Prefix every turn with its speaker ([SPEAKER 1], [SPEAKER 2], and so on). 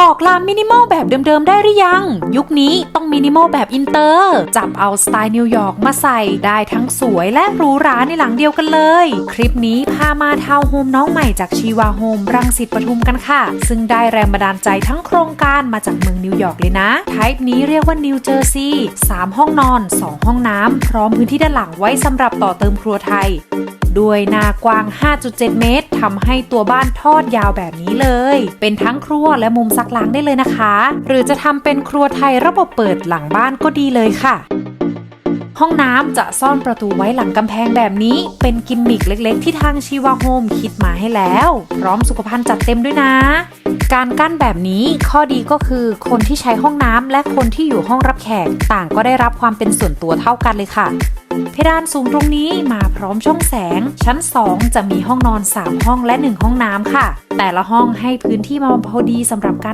[SPEAKER 1] บอกลามินิมอลแบบเดิมๆได้หรือยัง ยุคนี้ต้องมินิมอลแบบอินเตอร์ จับเอาสไตล์นิวยอร์กมาใส่ได้ทั้งสวยและหรูหราในหลังเดียวกันเลย คลิปนี้พามาทาวน์โฮมน้องใหม่จากชีวาโฮมรังสิตปทุมกันค่ะ ซึ่งได้แรงบันดาลใจทั้งโครงการมาจากเมืองนิวยอร์กเลยนะไทป์นี้เรียกว่านิวเจอร์ซีย์3ห้องนอน 2 ห้องน้ำพร้อมพื้นที่ด้านหลังไว้สำหรับต่อเติมครัวไทย ด้วยหน้ากว้าง 5.7 เมตรทำให้ตัวบ้านทอดยาวแบบนี้เลย เป็นทั้งครัวและมุมซักล้างได้เลยนะคะ หรือจะทำเป็นครัวไทยระบบเปิดหลังบ้านก็ดีเลยค่ะห้องน้ำจะซ่อนประตูไว้หลังกำแพงแบบนี้ เป็นกิมมิคเล็กๆ ที่ทางชีวาโฮมคิดมาให้แล้ว พร้อมสุขภัณฑ์จัดเต็มด้วยนะ การกั้นแบบนี้ข้อดีก็คือคนที่ใช้ห้องน้ำและคนที่อยู่ห้องรับแขก ต่างก็ได้รับความเป็นส่วนตัวเท่ากันเลยค่ะ เพดานสูงตรงนี้มาพร้อมช่องแสง ชั้น 2 จะมีห้องนอน 3 ห้องและ 1 ห้องน้ำค่ะ แต่ละห้องให้พื้นที่มาพอดีสำหรับการ